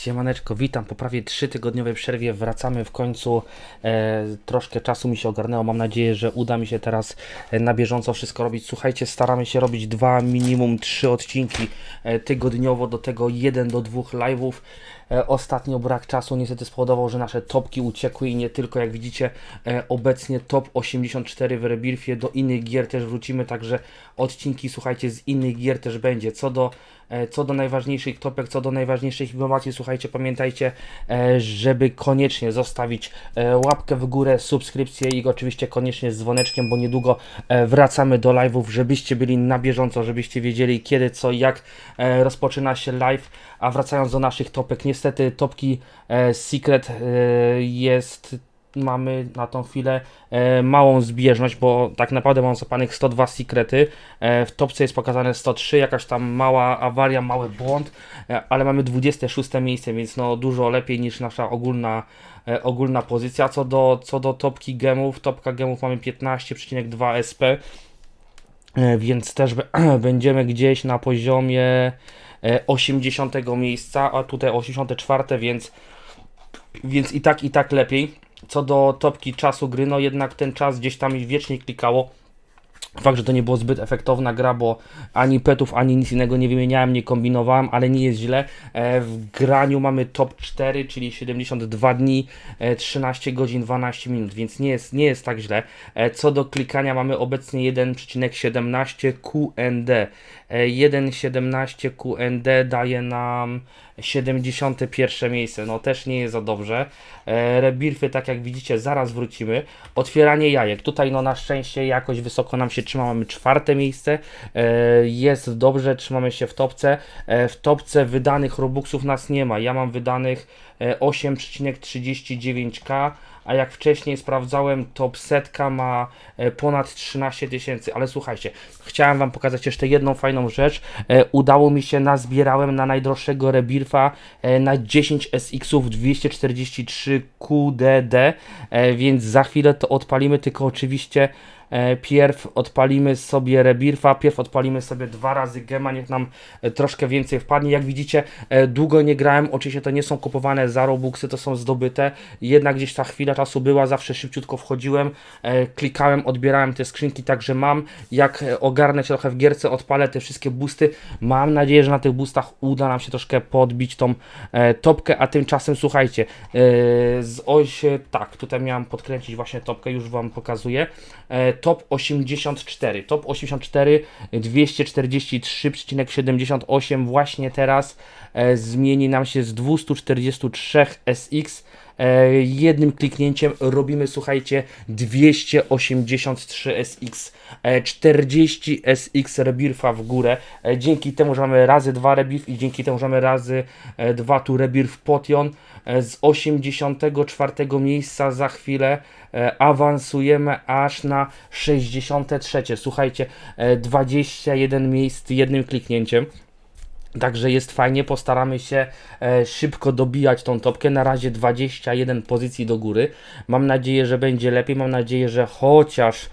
Siemaneczko, witam. Po prawie trzytygodniowej przerwie wracamy w końcu. E, troszkę czasu mi się ogarnęło. Mam nadzieję, że uda mi się teraz e, na bieżąco wszystko robić. Słuchajcie, staramy się robić dwa, minimum trzy odcinki e, tygodniowo, do tego jeden do dwóch live'ów. E, Ostatnio brak czasu niestety spowodował, że nasze topki uciekły i nie tylko, jak widzicie, e, obecnie top 84 w Rebirfie, do innych gier też wrócimy, także odcinki, słuchajcie, z innych gier też będzie. Co do, e, co do najważniejszych topek, co do najważniejszych informacji, słuchajcie, pamiętajcie, żeby koniecznie zostawić łapkę w górę, subskrypcję i oczywiście koniecznie z dzwoneczkiem, bo niedługo wracamy do live'ów, żebyście byli na bieżąco, żebyście wiedzieli kiedy, co, jak rozpoczyna się live. A wracając do naszych topek, niestety topki e, Secret e, jest, mamy na tą chwilę e, małą zbieżność, bo tak naprawdę mam zapanych 102 Secrety, e, w topce jest pokazane 103, jakaś tam mała awaria, mały błąd, e, ale mamy 26 miejsce, więc no dużo lepiej niż nasza ogólna e, ogólna pozycja. Co do, co do topki gemów, topka gemów mamy 15,2 SP, więc też będziemy gdzieś na poziomie e, 80 miejsca, a tutaj 84, więc, więc i tak, i tak lepiej. Co do topki czasu gry, no jednak ten czas gdzieś tam wiecznie klikało. Fakt, że to nie było zbyt efektowna gra, bo ani petów, ani nic innego nie wymieniałem, nie kombinowałem, ale nie jest źle. E, w graniu mamy top 4, czyli 72 dni, e, 13 godzin, 12 minut, więc nie jest, nie jest tak źle. E, co do klikania mamy obecnie 1,17 QND. E, 1,17 QND daje nam 71 miejsce, no też nie jest za dobrze. E, Rebirfy, tak jak widzicie, zaraz wrócimy. Otwieranie jajek, tutaj no na szczęście jakoś wysoko nam się trzyma, mamy czwarte miejsce. E, Jest dobrze, trzymamy się w topce. E, W topce wydanych Robuxów nas nie ma, ja mam wydanych e, 8,39k, a jak wcześniej sprawdzałem, top setka ma e, ponad 13 tysięcy, ale słuchajcie, chciałem Wam pokazać jeszcze jedną fajną rzecz. E, Udało mi się, nazbierałem na najdroższego Rebirfa e, na 10 SX-ów 243 QDD, więc za chwilę to odpalimy, tylko oczywiście Pierw odpalimy sobie Rebirfa, pierw odpalimy sobie dwa razy Gema, niech nam troszkę więcej wpadnie. Jak widzicie, długo nie grałem, oczywiście to nie są kupowane za Robuxy, to są zdobyte. Jednak gdzieś ta chwila czasu była, zawsze szybciutko wchodziłem, e, klikałem, odbierałem te skrzynki, także mam. Jak e, ogarnę się trochę w gierce, odpalę te wszystkie boosty. Mam nadzieję, że na tych boostach uda nam się troszkę podbić tą e, topkę, a tymczasem słuchajcie, z oś, tak, tutaj miałem podkręcić właśnie topkę, już Wam pokazuję. Top 84, top 84, 243,78 właśnie teraz zmieni nam się z 243 SX jednym kliknięciem robimy, słuchajcie, 283 SX, e, 40 SX Rebirfa w górę. E, dzięki temu, że mamy razy 2 Rebirf i dzięki temu, że mamy razy 2 tu Rebirf Potion, e, z 84 miejsca za chwilę e, awansujemy aż na 63. Słuchajcie, e, 21 miejsc jednym kliknięciem. Także jest fajnie, postaramy się e, szybko dobijać tą topkę. Na razie 21 pozycji do góry. Mam nadzieję, że będzie lepiej. Mam nadzieję, że chociaż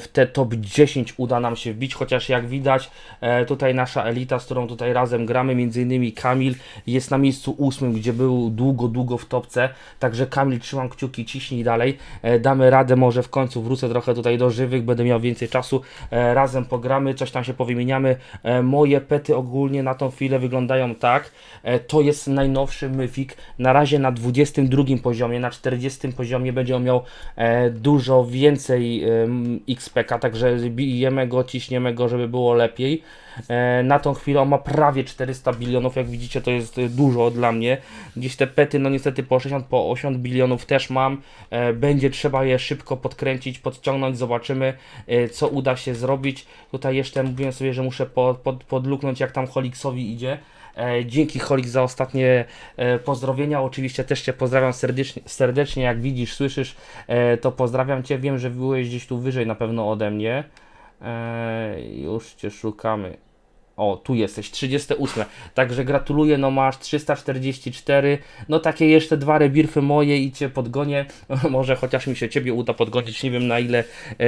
w te top 10 uda nam się wbić, chociaż jak widać e, tutaj nasza elita, z którą tutaj razem gramy, między innymi Kamil jest na miejscu ósmym, gdzie był długo, długo w topce, także Kamil trzymam kciuki, ciśnij dalej, e, damy radę, może w końcu wrócę trochę tutaj do żywych, będę miał więcej czasu, e, razem pogramy, coś tam się powymieniamy, e, moje pety ogólnie na tą chwilę wyglądają tak, e, to jest najnowszy myfik, na razie na 22 poziomie, na 40 poziomie będzie on miał e, dużo więcej XPK, także bijemy go, ciśniemy go, żeby było lepiej. E, na tą chwilę on ma prawie 400 bilionów, jak widzicie to jest dużo dla mnie. Gdzieś te pety, no niestety po 60, po 80 bilionów też mam. E, będzie trzeba je szybko podkręcić, podciągnąć, zobaczymy e, co uda się zrobić. Tutaj jeszcze mówiłem sobie, że muszę pod, pod, podluknąć jak tam Holiksowi idzie. E, Dzięki Holik za ostatnie e, pozdrowienia. Oczywiście też Cię pozdrawiam serdecznie, serdecznie. Jak widzisz, słyszysz, e, to pozdrawiam Cię. Wiem, że byłeś gdzieś tu wyżej na pewno ode mnie. Już Cię szukamy. O, tu jesteś, 38. Także gratuluję, no masz 344. No takie jeszcze dwa rebirfy moje i cię podgonię. Może chociaż mi się ciebie uda podgonić. Nie wiem na ile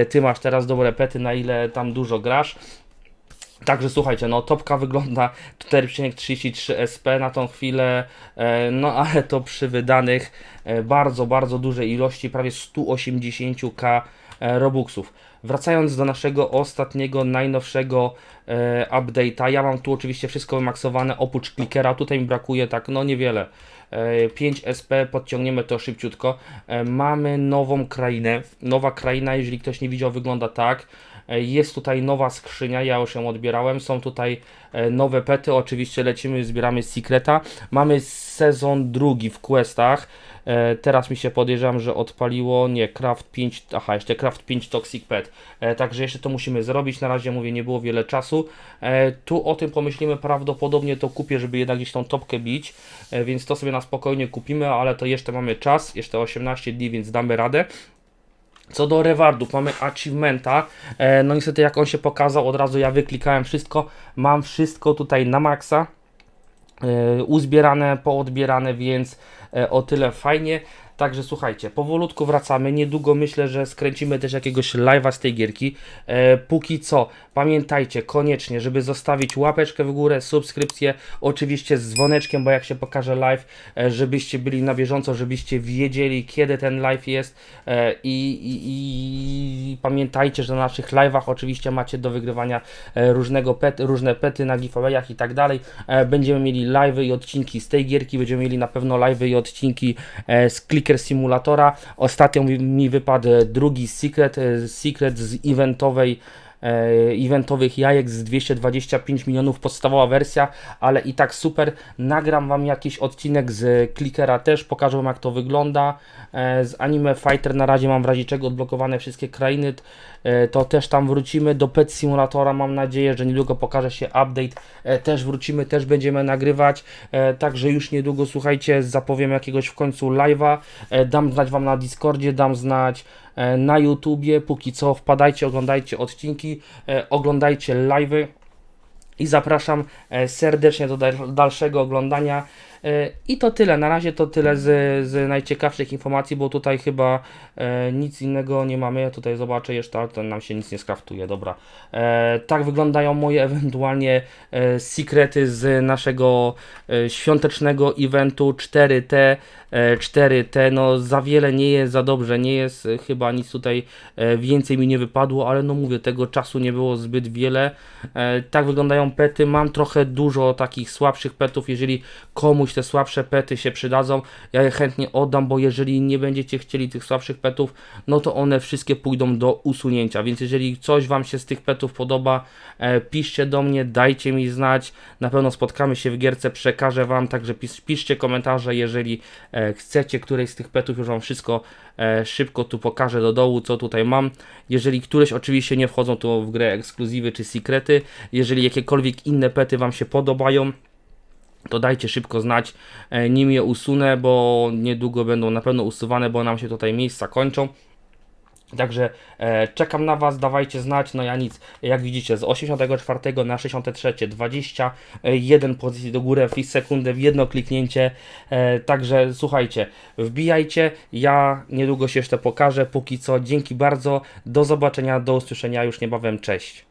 ty masz teraz dobre pety, na ile tam dużo grasz. Także słuchajcie, no topka wygląda 4,33 SP na tą chwilę, e, no ale to przy wydanych e, bardzo, bardzo dużej ilości, prawie 180k e, Robuxów. Wracając do naszego ostatniego, najnowszego e, update'a, ja mam tu oczywiście wszystko wymaksowane, oprócz klikera, tutaj mi brakuje tak, no niewiele. E, 5 SP, podciągniemy to szybciutko. E, Mamy nową krainę. Nowa kraina, jeżeli ktoś nie widział, wygląda tak. E, Jest tutaj nowa skrzynia, ja już ją odbierałem. Są tutaj e, nowe pety, oczywiście lecimy, zbieramy Secreta. Mamy sezon drugi w questach. E, Teraz mi się podejrzewam, że odpaliło, nie, Craft 5, aha, jeszcze Craft 5 Toxic Pet. Także jeszcze to musimy zrobić. Na razie mówię, nie było wiele czasu. Tu o tym pomyślimy, prawdopodobnie to kupię, żeby jednak gdzieś tą topkę bić, więc to sobie na spokojnie kupimy, ale to jeszcze mamy czas, jeszcze 18 dni, więc damy radę. Co do rewardów, mamy achievementa. E, no niestety jak on się pokazał, od razu ja wyklikałem wszystko. Mam wszystko tutaj na maksa. E, uzbierane, poodbierane, więc e, o tyle fajnie. Także słuchajcie, powolutku wracamy. Niedługo myślę, że skręcimy też jakiegoś live'a z tej gierki. E, póki co, pamiętajcie koniecznie, żeby zostawić łapeczkę w górę, subskrypcję, oczywiście z dzwoneczkiem, bo jak się pokaże live, e, żebyście byli na bieżąco, żebyście wiedzieli, kiedy ten live jest. E, i, i, I pamiętajcie, że na naszych live'ach oczywiście macie do wygrywania e, różnego pet, różne pety na giveawayach i tak dalej. E, będziemy mieli live'y i odcinki z tej gierki, będziemy mieli na pewno live'y i odcinki e, z Clicker Simulatora. Ostatnio mi, wypadł drugi Secret, e, Secret z eventowej eventowych jajek z 225 milionów podstawowa wersja, ale i tak super. Nagram Wam jakiś odcinek z Clickera też, pokażę Wam jak to wygląda. E, z Anime Fighter na razie mam w razie czego odblokowane wszystkie krainy, e, to też tam wrócimy. Do Pet Simulatora mam nadzieję, że niedługo pokaże się update, e, też wrócimy, też będziemy nagrywać, e, także już niedługo słuchajcie, zapowiem jakiegoś w końcu live'a, e, dam znać Wam na Discordzie, dam znać e, na YouTubie, póki co wpadajcie, oglądajcie odcinki, e, oglądajcie live'y i zapraszam e, serdecznie do dal- dalszego oglądania. E, I to tyle, na razie to tyle z, z najciekawszych informacji, bo tutaj chyba e, nic innego nie mamy. Ja tutaj zobaczę jeszcze, to nam się nic nie skraftuje, dobra. E, tak wyglądają moje ewentualnie sekrety z naszego świątecznego eventu 4T. E, 4T, no za wiele nie jest, za dobrze nie jest, chyba nic tutaj więcej mi nie wypadło, ale no mówię, tego czasu nie było zbyt wiele. Tak wyglądają pety, mam trochę dużo takich słabszych petów, jeżeli komuś te słabsze pety się przydadzą, ja je chętnie oddam, bo jeżeli nie będziecie chcieli tych słabszych petów, no to one wszystkie pójdą do usunięcia, więc jeżeli coś Wam się z tych petów podoba, e, piszcie do mnie, dajcie mi znać, na pewno spotkamy się w gierce, przekażę Wam, także pis, piszcie komentarze, jeżeli e, chcecie któreś z tych petów, już Wam wszystko e, szybko tu pokażę do dołu, co tutaj mam. Jeżeli któreś oczywiście nie wchodzą tu w grę ekskluzywy czy sekrety, jeżeli jakiekolwiek inne pety Wam się podobają, to dajcie szybko znać, e, nim je usunę, bo niedługo będą na pewno usuwane, bo nam się tutaj miejsca kończą. Także e, czekam na Was, dawajcie znać. No ja nic, jak widzicie, z 84 na 63, 21 pozycji do góry w sekundę, w jedno kliknięcie. E, także słuchajcie, wbijajcie. Ja niedługo się jeszcze pokażę. Póki co, dzięki bardzo. Do zobaczenia, do usłyszenia już niebawem. Cześć.